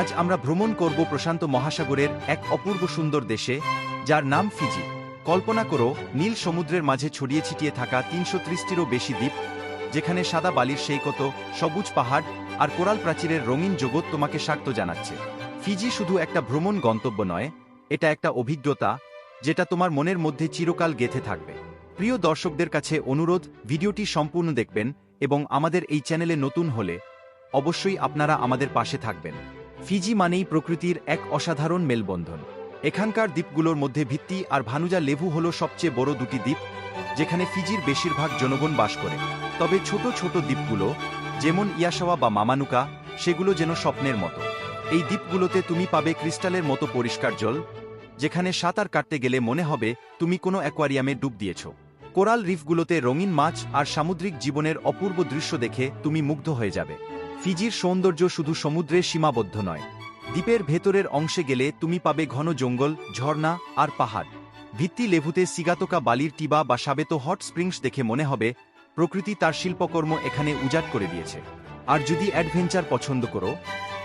আজ আমরা ভ্রমণ করব প্রশান্ত মহাসাগরের এক অপূর্ব সুন্দর দেশে, যার নাম ফিজি। কল্পনা করো, নীল সমুদ্রের মাঝে ছড়িয়ে ছিটিয়ে থাকা তিনশো ত্রিশটিরও বেশি দ্বীপ, যেখানে সাদা বালির সেই কত সবুজ পাহাড় আর কোরাল প্রাচীরের রঙিন জগৎ তোমাকে স্বাগত জানাচ্ছে। ফিজি শুধু একটা ভ্রমণ গন্তব্য নয়, এটা একটা অভিজ্ঞতা, যেটা তোমার মনের মধ্যে চিরকাল গেথে থাকবে। প্রিয় দর্শকদের কাছে অনুরোধ, ভিডিওটি সম্পূর্ণ দেখবেন এবং আমাদের এই চ্যানেলে নতুন হলে অবশ্যই আপনারা আমাদের পাশে থাকবেন। ফিজি মানেই প্রকৃতির এক অসাধারণ মেলবন্ধন। এখানকার দ্বীপগুলোর মধ্যে ভিত্তি আর ভানুজা লেভু হল সবচেয়ে বড় দুটি দ্বীপ, যেখানে ফিজির বেশিরভাগ জনগণ বাস করে। তবে ছোট ছোট দ্বীপগুলো, যেমন ইয়াসাওয়া বা মামানুকা, সেগুলো যেন স্বপ্নের মতো। এই দ্বীপগুলোতে তুমি পাবে ক্রিস্টালের মতো পরিষ্কার জল, যেখানে সাঁতার কাটতে গেলে মনে হবে তুমি কোনো অ্যাকোয়ারিয়ামে ডুব দিয়েছ। কোরাল রিফগুলোতে রঙিন মাছ আর সামুদ্রিক জীবনের অপূর্ব দৃশ্য দেখে তুমি মুগ্ধ হয়ে যাবে। ফিজির সৌন্দর্য শুধু সমুদ্রে সীমাবদ্ধ নয়। দ্বীপের ভেতরের অংশে গেলে তুমি পাবে ঘন জঙ্গল, ঝর্ণা আর পাহাড়। ভিত্তি লেভুতে সিগাতোকা বালির টিবা বা সাবেত হট স্প্রিংস দেখে মনে হবে, প্রকৃতি তার শিল্পকর্ম এখানে উজাট করে দিয়েছে। আর যদি অ্যাডভেঞ্চার পছন্দ করো,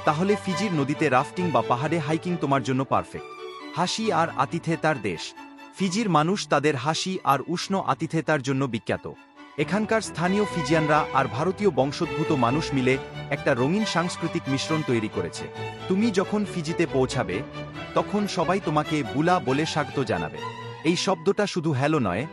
তাহলে ফিজির নদীতে রাফটিং বা পাহাড়ে হাইকিং তোমার জন্য পারফেক্ট। হাসি আর আতিথেতার দেশ। ফিজির মানুষ তাদের হাসি আর উষ্ণ আতিথেতার জন্য বিখ্যাত। এখানকার স্থানীয় ফিজিয়ানরা আর ভারতীয় বংশোদ্ভূত মানুষ মিলে একটা রঙিন সাংস্কৃতিক মিশ্রণ তৈরি করেছে। তুমি যখন ফিজিতে পৌঁছাবে, তখন সবাই তোমাকে বুলা বলে স্বাগত জানাবে। এই শব্দটা শুধু হ্যালো নয়,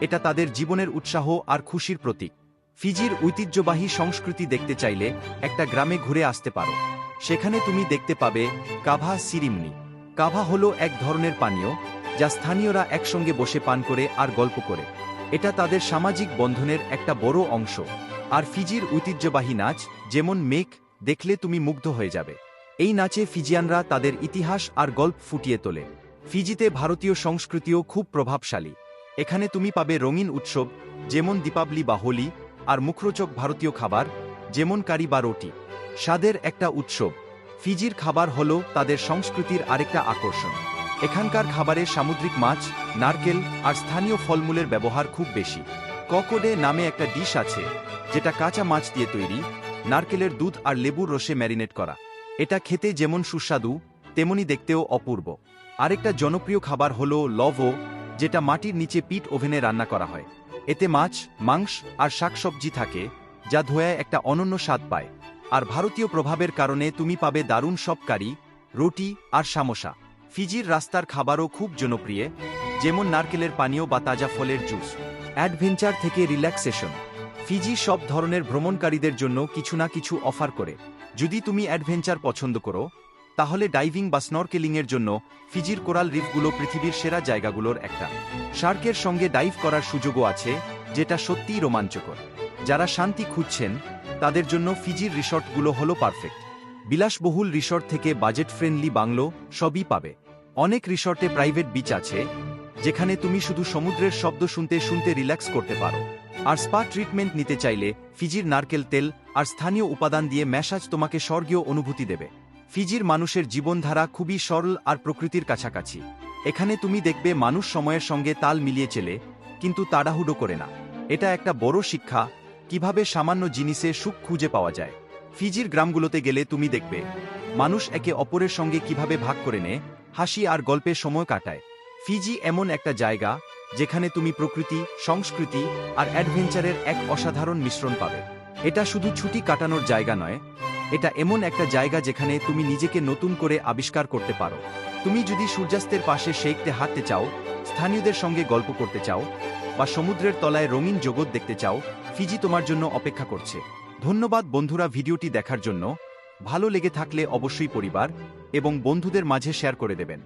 এটা তাদের জীবনের উৎসাহ আর খুশির প্রতীক। ফিজির ঐতিহ্যবাহী সংস্কৃতি দেখতে চাইলে একটা গ্রামে ঘুরে আসতে পারো। সেখানে তুমি দেখতে পাবে কাভা সিরিমনি। কাভা হলো এক ধরনের পানীয়, যা স্থানীয়রা একসঙ্গে বসে পান করে আর গল্প করে। এটা তাদের সামাজিক বন্ধনের একটা বড় অংশ। আর ফিজির ঐতিহ্যবাহী নাচ, যেমন মেক দেখলে তুমি মুগ্ধ হয়ে যাবে। এই নাচে ফিজিয়ানরা তাদের ইতিহাস আর গল্প ফুটিয়ে তোলে। ফিজিতে ভারতীয় সংস্কৃতিও খুব প্রভাবশালী। এখানে তুমি পাবে রঙিন উৎসব, যেমন দীপাবলি বা হোলি, আর মুখরোচক ভারতীয় খাবার, যেমন কারি বা রুটি। স্বাদের একটা উৎসব। ফিজির খাবার হল তাদের সংস্কৃতির আরেকটা আকর্ষণ। এখানকার খাবারে সামুদ্রিক মাছ, নারকেল আর স্থানীয় ফলমূলের ব্যবহার খুব বেশি। ককোডে নামে একটা ডিশ আছে, যেটা কাঁচা মাছ দিয়ে তৈরি, নারকেলের দুধ আর লেবুর রসে ম্যারিনেট করা। এটা খেতে যেমন সুস্বাদু, তেমনি দেখতেও অপূর্ব। আরেকটা জনপ্রিয় খাবার হল লভো যেটা মাটির নিচে পিট ওভেনে রান্না করা হয়। এতে মাছ, মাংস আর শাকসবজি থাকে, যা ধোয়ায় একটা অনন্য স্বাদ পায়। আর ভারতীয় প্রভাবের কারণে তুমি পাবে দারুণ সব কারি রুটি আর সামোসা। ফিজির রাস্তার খাবারও খুব জনপ্রিয়, যেমন নারকেলের পানীয় বা তাজা ফলের জুস। অ্যাডভেঞ্চার থেকে রিল্যাক্সেশন। ফিজি সব ধরনের ভ্রমণকারীদের জন্য কিছু না কিছু অফার করে। যদি তুমি অ্যাডভেঞ্চার পছন্দ করো, তাহলে ডাইভিং বা স্নরকেলিংয়ের জন্য ফিজির কোরাল রিফগুলো পৃথিবীর সেরা জায়গাগুলোর একটা। শার্কের সঙ্গে ডাইভ করার সুযোগও আছে, যেটা সত্যিই রোমাঞ্চকর। যারা শান্তি খুঁজছেন, তাদের জন্য ফিজির রিসর্টগুলো হলো পারফেক্ট। বিলাসবহুল রিসর্ট থেকে বাজেট ফ্রেন্ডলি বাংলো সবই পাবে। অনেক রিসর্টে প্রাইভেট বিচ আছে, যেখানে তুমি শুধু সমুদ্রের শব্দ শুনতে শুনতে রিল্যাক্স করতে পারো। আর স্পা ট্রিটমেন্ট নিতে চাইলে ফিজির নারকেল তেল আর স্থানীয় উপাদান দিয়ে ম্যাসাজ তোমাকে স্বর্গীয় অনুভূতি দেবে। ফিজির মানুষের জীবনধারা খুবই সরল আর প্রকৃতির কাছাকাছি। এখানে তুমি দেখবে মানুষ সময়ের সঙ্গে তাল মিলিয়ে চলে, কিন্তু তাড়াহুড়ো করে না। এটা একটা বড় শিক্ষা, কীভাবে সামান্য জিনিসে সুখ খুঁজে পাওয়া যায়। ফিজির গ্রামগুলোতে গেলে তুমি দেখবে। মানুষ একে অপরের সঙ্গে কীভাবে ভাগ করে নেয় হাসি আর গল্পে সময় কাটায়। ফিজি এমন একটা জায়গা, যেখানে তুমি প্রকৃতি, সংস্কৃতি আর অ্যাডভেঞ্চারের এক অসাধারণ মিশ্রণ পাবে। এটা শুধু ছুটি কাটানোর জায়গা নয়, এটা এমন একটা জায়গা যেখানে তুমি নিজেকে নতুন করে আবিষ্কার করতে পারো। তুমি যদি সূর্যাস্তের পাশে শেখতে হাঁটতে চাও, স্থানীয়দের সঙ্গে গল্প করতে চাও বা সমুদ্রের তলায় রঙিন জগৎ দেখতে চাও, ফিজি তোমার জন্য অপেক্ষা করছে। ধন্যবাদ বন্ধুরা ভিডিওটি দেখার জন্য। ভালো লেগে থাকলে অবশ্যই পরিবার এবং বন্ধুদের মাঝে শেয়ার করে দেবেন।